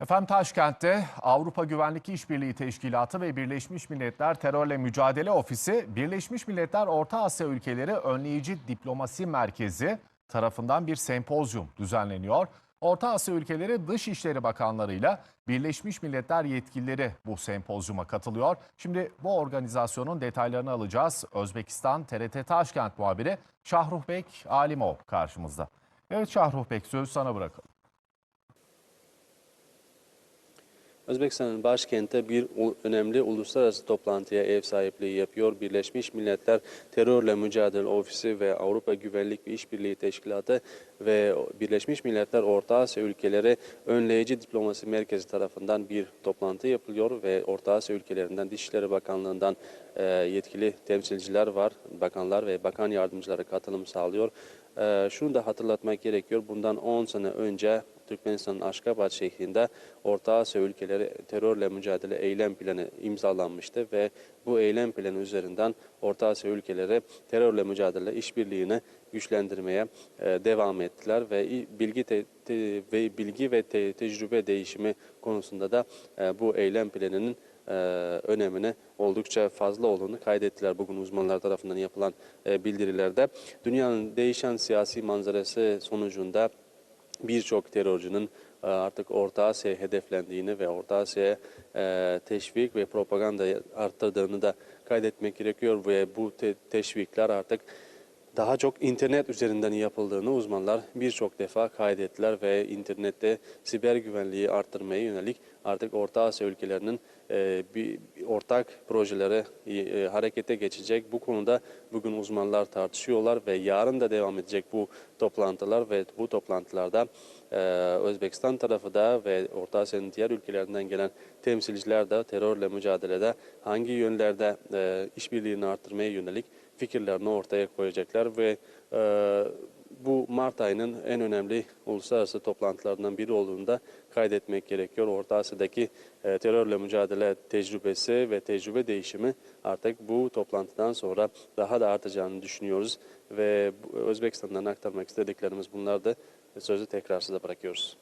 Efendim Taşkent'te Avrupa Güvenlik İşbirliği Teşkilatı ve Birleşmiş Milletler Terörle Mücadele Ofisi, Birleşmiş Milletler Orta Asya Ülkeleri Önleyici Diplomasi Merkezi tarafından bir sempozyum düzenleniyor. Orta Asya ülkeleri Dışişleri Bakanlarıyla Birleşmiş Milletler yetkilileri bu sempozyuma katılıyor. Şimdi bu organizasyonun detaylarını alacağız. Özbekistan TRT Taşkent muhabiri Şahruh Bek Alimov karşımızda. Evet Şahruh Bek söz sana bırakalım. Özbekistan'ın başkenti bir önemli uluslararası toplantıya ev sahipliği yapıyor. Birleşmiş Milletler Terörle Mücadele Ofisi ve Avrupa Güvenlik ve İşbirliği Teşkilatı ve Birleşmiş Milletler Orta Asya Ülkeleri Önleyici Diplomasi Merkezi tarafından bir toplantı yapılıyor ve Orta Asya ülkelerinden Dışişleri Bakanlığı'ndan e, yetkili temsilciler var, bakanlar ve bakan yardımcıları katılım sağlıyor. E, şunu da hatırlatmak gerekiyor. Bundan 10 sene önce Türkmenistan'ın Aşkabat şehrinde Orta Asya ülkeleri terörle mücadele eylem planı imzalanmıştı ve bu eylem planı üzerinden Orta Asya ülkeleri terörle mücadele işbirliğini güçlendirmeye e, devam ettiler ve bilgi te- te- ve bilgi ve te- tecrübe değişimi konusunda da e, bu eylem planının e, önemini oldukça fazla olduğunu kaydettiler bugün uzmanlar tarafından yapılan e, bildirilerde. Dünyanın değişen siyasi manzarası sonucunda birçok terörcünün e, artık Orta Asya'ya hedeflendiğini ve Orta Asya'ya e, teşvik ve propaganda arttırdığını da kaydetmek gerekiyor ve bu te- teşvikler artık daha çok internet üzerinden yapıldığını uzmanlar birçok defa kaydettiler ve internette siber güvenliği arttırmaya yönelik artık Orta Asya ülkelerinin e, bir ortak projeleri e, harekete geçecek. Bu konuda bugün uzmanlar tartışıyorlar ve yarın da devam edecek bu toplantılar ve bu toplantılarda e, Özbekistan tarafı da ve Orta Asya'nın diğer ülkelerinden gelen temsilciler de terörle mücadelede hangi yönlerde e, işbirliğini arttırmaya yönelik fikirlerini ortaya koyacaklar ve e, bu Mart ayının en önemli uluslararası toplantılarından biri olduğunu da kaydetmek gerekiyor. Orta Asya'daki e, terörle mücadele tecrübesi ve tecrübe değişimi artık bu toplantıdan sonra daha da artacağını düşünüyoruz ve Özbekistan'dan aktarmak istediklerimiz bunlar da sözü tekrar size bırakıyoruz.